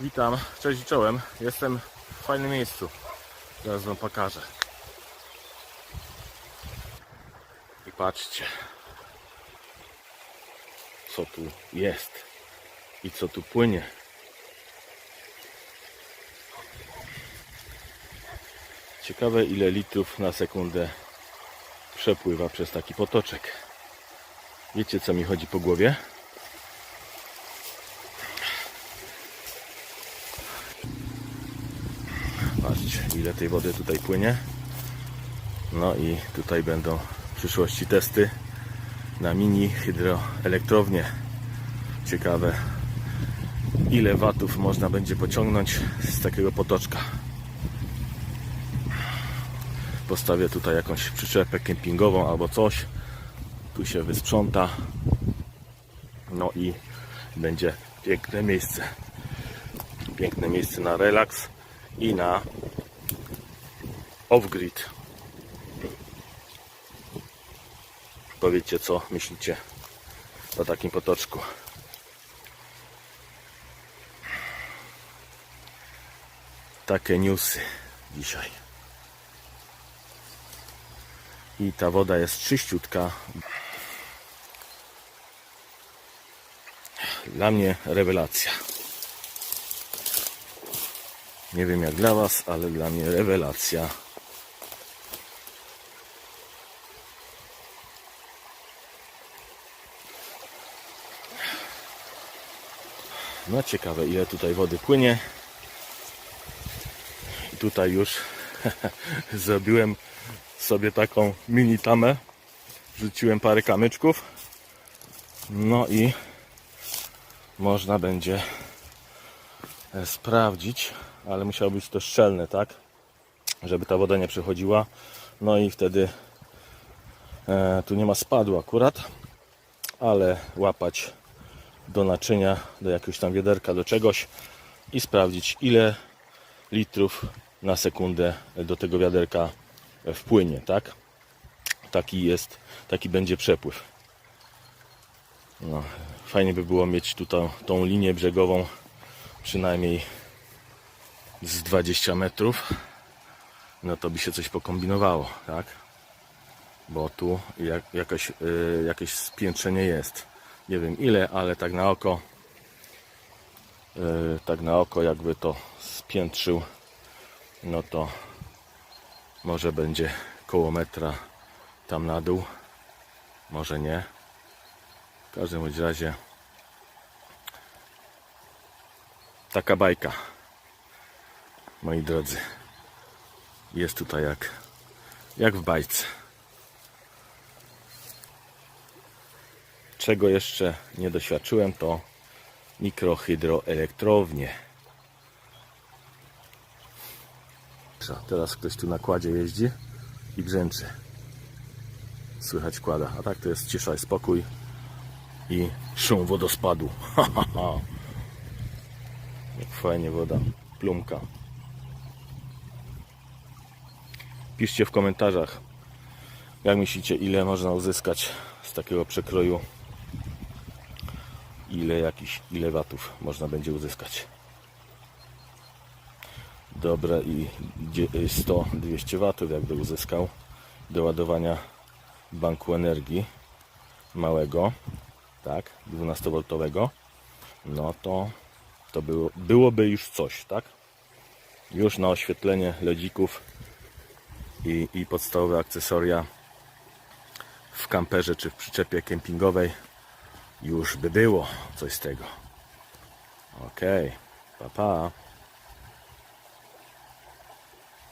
Witam, cześć i czołem. Jestem w fajnym miejscu. Zaraz wam pokażę. I patrzcie, co tu jest i co tu płynie. Ciekawe ile litrów na sekundę przepływa przez taki potoczek. Wiecie co mi chodzi po głowie? Ile tej wody tutaj płynie. No i tutaj będą w przyszłości testy na mini hydroelektrownię. Ciekawe, ile watów można będzie pociągnąć z takiego potoczka. Postawię tutaj jakąś przyczepę kempingową albo coś. Tu się wysprząta. No i będzie piękne miejsce. Piękne miejsce na relaks i na off-grid. Powiedzcie co myślicie o takim potoczku. Takie newsy dzisiaj. I ta woda jest czyściutka. Dla mnie rewelacja. Nie wiem jak dla Was, ale dla mnie rewelacja. No ciekawe ile tutaj wody płynie. I tutaj już zrobiłem sobie taką mini tamę. Wrzuciłem parę kamyczków. No i można będzie e, sprawdzić, ale musiało być to szczelne, tak? Żeby ta woda nie przechodziła. No i wtedy e, tu nie ma spadu akurat, ale łapać do naczynia, do jakiegoś tam wiaderka, do czegoś i sprawdzić ile litrów na sekundę do tego wiaderka wpłynie, tak? Taki jest, taki będzie przepływ. No, fajnie by było mieć tutaj tą linię brzegową przynajmniej z 20 metrów. No to by się coś pokombinowało, tak? Bo tu jak, jakaś, y, jakieś spiętrzenie jest. Nie wiem ile, ale tak na oko y, tak na oko jakby to spiętrzył no to może będzie koło metra tam na dół może nie w każdym razie taka bajka moi drodzy jest tutaj jak jak w bajce. Czego jeszcze nie doświadczyłem to mikrohydroelektrownie. Teraz ktoś tu na kładzie jeździ i brzęczy. Słychać kłada. A tak to jest cisza i spokój i szum wodospadu. Jak fajnie woda plumka piszcie w komentarzach jak myślicie ile można uzyskać z takiego przekroju ile jakiś ile watów można będzie uzyskać. Dobre i 100-200 watów jakby uzyskał do ładowania banku energii małego tak 12V no to to było, byłoby już coś tak? Już na oświetlenie ledzików i, i podstawowe akcesoria w kamperze czy w przyczepie kempingowej już by było coś z tego. Ok, pa pa.